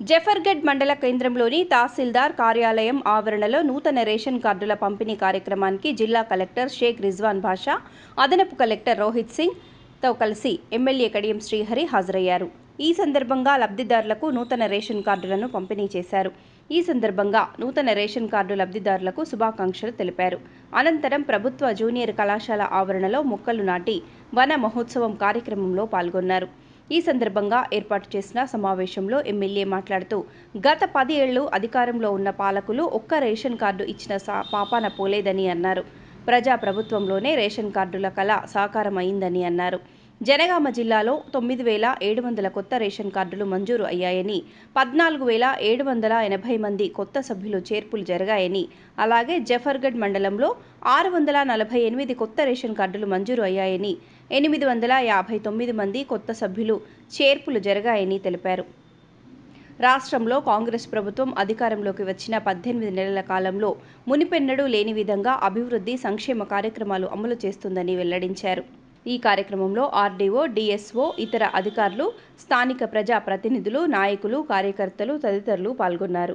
జఫర్గఢ్ మండల కేంద్రంలోని తహసీల్దార్ కార్యాలయం ఆవరణలో నూతన రేషన్ కార్డుల పంపిణీ కార్యక్రమానికి జిల్లా కలెక్టర్ షేక్ రిజ్వాన్ బాషా అదనపు కలెక్టర్ రోహిత్ సింగ్తో కలిసి ఎమ్మెల్యే కడియం శ్రీహరి హాజరయ్యారు. ఈ సందర్భంగా లబ్ధిదారులకు నూతన రేషన్ కార్డులను పంపిణీ చేశారు. ఈ సందర్భంగా నూతన రేషన్ కార్డు లబ్ధిదారులకు శుభాకాంక్షలు తెలిపారు. అనంతరం ప్రభుత్వ జూనియర్ కళాశాల ఆవరణలో మొక్కలు నాటి వన మహోత్సవం కార్యక్రమంలో పాల్గొన్నారు. ఈ సందర్భంగా ఏర్పాటు చేసిన సమావేశంలో ఎమ్మెల్యే మాట్లాడుతూ గత పది ఏళ్ళు అధికారంలో ఉన్న పాలకులు ఒక్క రేషన్ కార్డు ఇచ్చిన సా పాపాన పోలేదని అన్నారు. ప్రజా ప్రభుత్వంలోనే రేషన్ కార్డుల కళ సాకారం అయిందని అన్నారు. జనగామ జిల్లాలో తొమ్మిది వేల ఏడు వందల కొత్త రేషన్ కార్డులు మంజూరు అయ్యాయని పద్నాలుగు వేల ఏడు వందల ఎనభై మంది కొత్త సభ్యులు చేర్పులు జరిగాయని అలాగే జఫర్గఢ్ మండలంలో ఆరు వందల నలభై ఎనిమిది కొత్త రేషన్ కార్డులు మంజూరు అయ్యాయని ఎనిమిది వందల యాభై తొమ్మిది మంది కొత్త సభ్యులు చేర్పులు జరిగాయని తెలిపారు. రాష్ట్రంలో కాంగ్రెస్ ప్రభుత్వం అధికారంలోకి వచ్చిన పద్దెనిమిది నెలల కాలంలో మునిపెన్నడూ లేని విధంగా అభివృద్ధి సంక్షేమ కార్యక్రమాలు అమలు చేస్తుందని వెల్లడించారు. ఈ కార్యక్రమంలో ఆర్డీఓ డిఎస్ఓ ఇతర అధికారులు స్థానిక ప్రజా ప్రతినిధులు నాయకులు కార్యకర్తలు తదితరులు పాల్గొన్నారు.